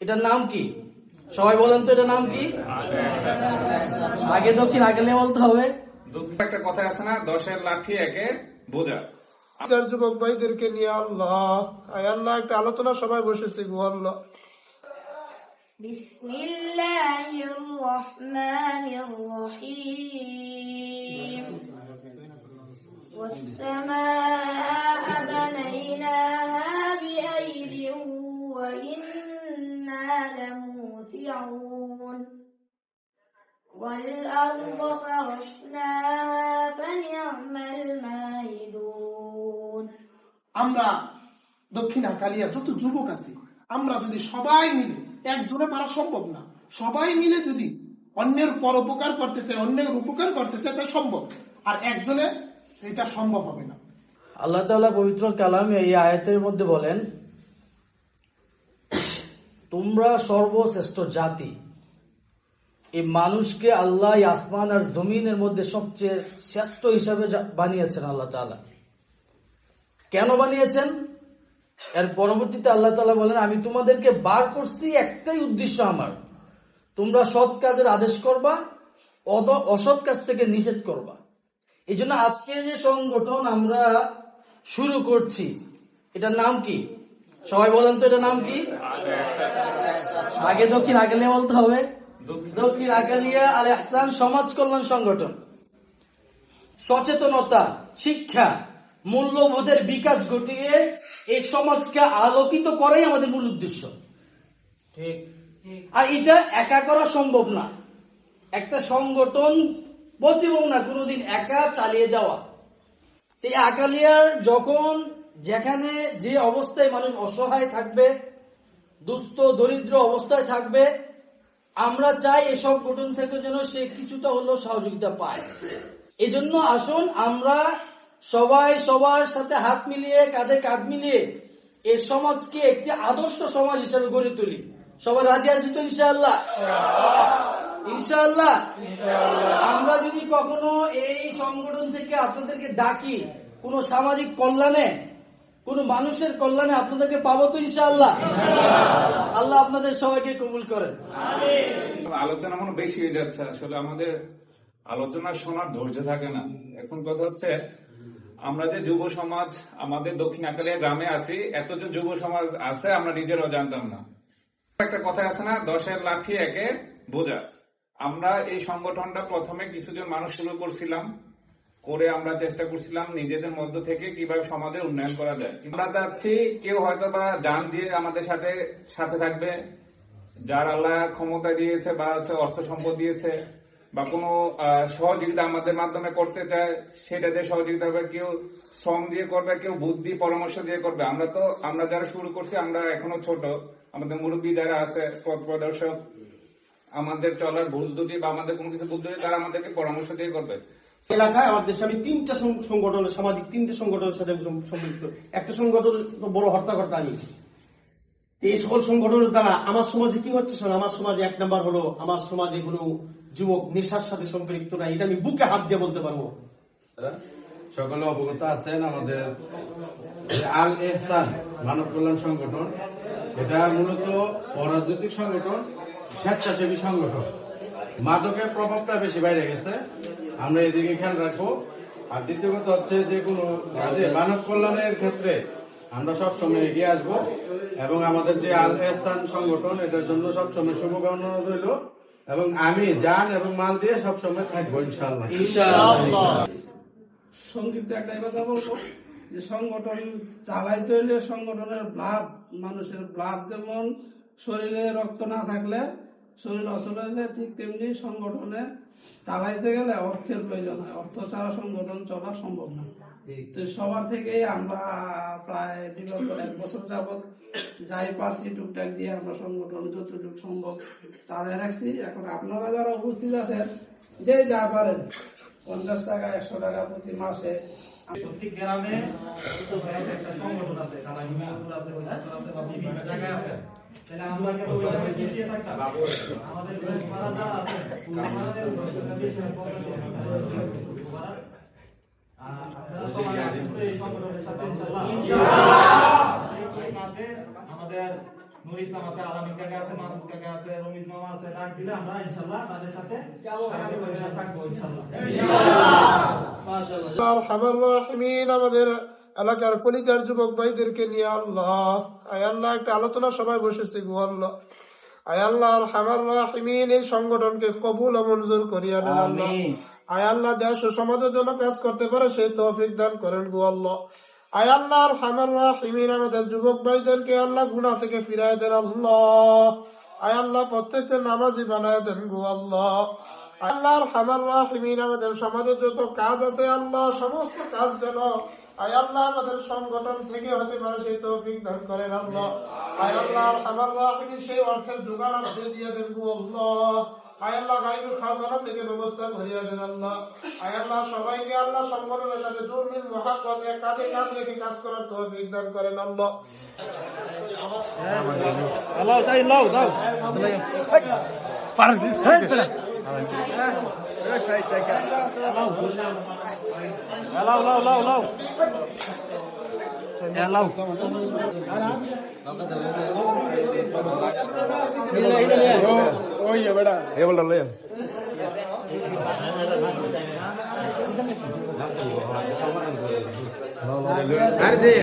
এটার নাম কি সবাই বলেন তো এটার নাম কি আগে দক্ষিণ আগে নিয়ে বলতে হবে দুঃখ একটা কথা আছে না দশের লাঠি একে বোঝা যার যুবক ভাইদেরকে নিয়ে আল্লাহ আয় আল্লাহ একটা আলোচনা সবাই বসেছি গো আল্লাহ بسم الله الرحمن الرحيم والسماء لموسعون والأرض فرشناها فنعم الماهدون আমরা দক্ষিণ কালিয়া যত যুবক আছি আমরা যদি সবাই মিলে একজনে পারা সম্ভব না সবাই মিলে যদি অন্যের পরোপকার করতে চায় অন্যের উপকার করতে চায় তা সম্ভব আর একজনে এটা সম্ভব হবে না আল্লাহ তাআলা পবিত্র কালামে এই আয়াতের মধ্যে বলেন তোমরা সর্বশ্রেষ্ঠ জাতি। এই মানুষকে আল্লাহ আসমান আর জমিনের মধ্যে সবচেয়ে শ্রেষ্ঠ হিসাবে বানিয়েছেন আল্লাহ তাআলা। কেন বানিয়েছেন? এর পরবর্তীতে আল্লাহ তাআলা বলেন, আমি তোমাদেরকে বার করছি একটাই উদ্দেশ্য আমার। তোমরা সৎ কাজের আদেশ করবা অসৎ কাজ থেকে নিষেধ করবা। এই জন্য আজকে যে সংগঠন আমরা শুরু করছি, এটার নাম কি? সবাই বলেন তো এটার নাম কি? আগে দক্ষিণ আগালিয়া বলতে হবে। দক্ষিণ আগালিয়া আল আহসান সমাজ কল্যাণ সংগঠন। সচেতনতা শিক্ষা মূল্যবোধের বিকাশ ঘটিয়ে এই সমাজকে আলোকিত করাই আমাদের মূল উদ্দেশ্য। আর এটা একা করা সম্ভব না। একটা সংগঠন পসিবল না কোনোদিন একা চালিয়ে যাওয়া। এই আকালিয়ার যখন যেখানে যে অবস্থায় মানুষ অসহায় থাকবে, দুস্থ, দরিদ্র অবস্থায় থাকবে, আমরা চাই এসব গঠন থেকে যেন সে কিছুটা হলেও সহযোগিতা পায়। এজন্য আসুন আমরা সবাই সবার সাথে হাত মিলিয়ে, কাঁধে কাঁধ মিলিয়ে এ সমাজকে একটি আদর্শ সমাজ হিসেবে গড়ে তুলি। সবাই রাজি আছি তো ইনশাআল্লাহ? ইনশাআল্লাহ? আমরা যদি কখনো এই সংগঠন থেকে আপনাদেরকে ডাকি কোন সামাজিক কল্যাণে কোন মানুষের কল্যাণে আপনাদেরকে পাবো তো ইনশাআল্লাহ। আল্লাহ আপনাদের সবাইকে কবুল করেন। আলোচনা মনে বেশি হয়ে যাচ্ছে। আসলে আমাদের আলোচনা শোনার ধৈর্য থাকে না। এখন কথা হচ্ছে, আমরা যে যুব সমাজ, আমাদের দক্ষিণ আকালিয়া গ্রামে আছি এত যে যুব সমাজ আছে, আমরা নিজেরাও জানতাম না। একটা কথা আছে না, দশের লাঠি একে বোঝা। আমরা এই সংগঠনটা প্রথমে কিছুজন মানুষ শুরু করছিলাম। করে আমরা চেষ্টা করছিলাম নিজেদের মধ্য থেকে কীভাবে সমাজের উন্নয়ন করা যায়। আমরা চাচ্ছি কেউ হয়তো বা যান দিয়ে আমাদের সাথে সাথে থাকবে, যার আল্লাহ ক্ষমতা দিয়েছে বা হচ্ছে অর্থ সম্পদ দিয়েছে বা কোনো সহযোগিতা আমাদের মাধ্যমে করতে চায়, সেটা দিয়ে সহযোগিতা হবে, কেউ শ্রম দিয়ে করবে, কেউ বুদ্ধি, পরামর্শ দিয়ে করবে। আমরা তো, আমরা যারা শুরু করছি, আমরা এখনও ছোট, আমাদের মুরব্বী যারা আছে, পথ প্রদর্শক, আমাদের চলার ভুল দুটি বা আমাদের কোনো কিছু বুদ্ধি তারা আমাদেরকে পরামর্শ দিয়ে করবে। এলাকায় আমার দেশে আমি তিনটা সংগঠনের সামাজিক তিনটে সংগঠনের সাথে সম্পৃক্ত। একটা সংগঠন বড় হত্যাকর্তা আমি। এই সকল সংগঠনের দ্বারা আমার সমাজে কি হচ্ছে শোনো, আমার সমাজে এক নাম্বার হলো আমার সমাজে কোনো যুবক নেশার সাথে সম্পৃক্ত নাই। এটা আমি বুকে হাত দিয়ে বলতে পারব। সকলে অবগত আছেন আমাদের আল এহসান মানব কল্যাণ সংগঠন। এটা মূলত অরাজনৈতিক সংগঠন স্বেচ্ছাসেবী সংগঠন। মাদকের প্রভাবটা বেশি বাইরে গেছে। আমরা এদিকে খেয়াল রাখব। আর দ্বিতীয় কথা হচ্ছে যে কোনো কাজে মানব কল্যাণের ক্ষেত্রে আমরা সবসময় এগিয়ে আসব এবং আমাদের যে আল এহসান সংগঠন এটার জন্য সব সবসময় শুভকামনা রইল এবং আমি যান এবং মাল দিয়ে সবসময় থাকব ইনশাআল্লাহ। সংক্ষিপ্ত একটাই কথা বলব যে সংগঠন চালাইতে হইলে সংগঠনের ব্লাড মানুষের ব্লাড যেমন শরীরে রক্ত না থাকলে শরীর অচল হয়ে যায়, ঠিক তেমনি সংগঠনে চালাইতে গেলে অর্থের প্রয়োজন হয়। অর্থ ছাড়া সংগঠন চলা সম্ভব না। তো সবার থেকেই আমরা প্রায় বিগত এক বছর যাবৎ যাই পারছি, টুকটাক দিয়ে আমরা সংগঠন যতটুক সম্ভব চালায় রাখছি। এখন আপনারা যারা উপস্থিত আছেন, যে যা পারেন পঞ্চাশ টাকা একশো টাকা প্রতি মাসে। প্রত্যেক গ্রামে একটা আছে জায়গায় আছে। আমরা আমাদের নুর ইসলাম আছে আলামিন কাকা আছে কাকা আছে রমিত মামা আছে ডাক দিলে আমরা তাদের সাথে থাকব মাশাআল্লাহ। রাহিমিন আমাদের এলাকার কলিজার যুবক ভাইদেরকে নিয়ে আল্লাহ আয় আল্লাহ একটা আলোচনা সবাই বসেছি গো আল্লাহ। আয় আল্লাহ আরহামার রাহিমিন এই সংগঠনকে কবুল ও মঞ্জুর করিয়া দেন আল্লাহ। আয় আল্লাহ দেশ ও সমাজের জন্য কাজ করতে পারে সেই তৌফিক দান করেন গো আল্লাহ। আয় আল্লাহ আরহামার রাহিমিন, আমাদের যুবক ভাইদেরকে আল্লাহ গুনাহ থেকে ফিরায় দেন আল্লাহ। আয় আল্লাহ প্রত্যেককে নামাজি বানায় দেন গো আল্লাহ। আল্লাহর হামার রাহিমিন, আমাদের সমাজে যত কাজ আছে আল্লাহ, সমস্ত কাজ যেন আয় আল্লাহ আমাদের সংগঠন থেকে হতে পারে, সেই তৌফিক দান করেন আল্লাহ। আয় আল্লাহ সেই অর্থের যোগান দিয়ে দেন গো আল্লাহ। আয় আল্লাহ গাইবুল খাজানা থেকে ব্যবস্থা করিয়া দেন আল্লাহ। আয় আল্লাহ সবাইকে আল্লাহ সংগঠনের সাথে জুরমিল মহাপদ এক কাঁধে কাঁধ রেখে কাজ করার তৌফিক দান করেন আল্লাহ। আরে দে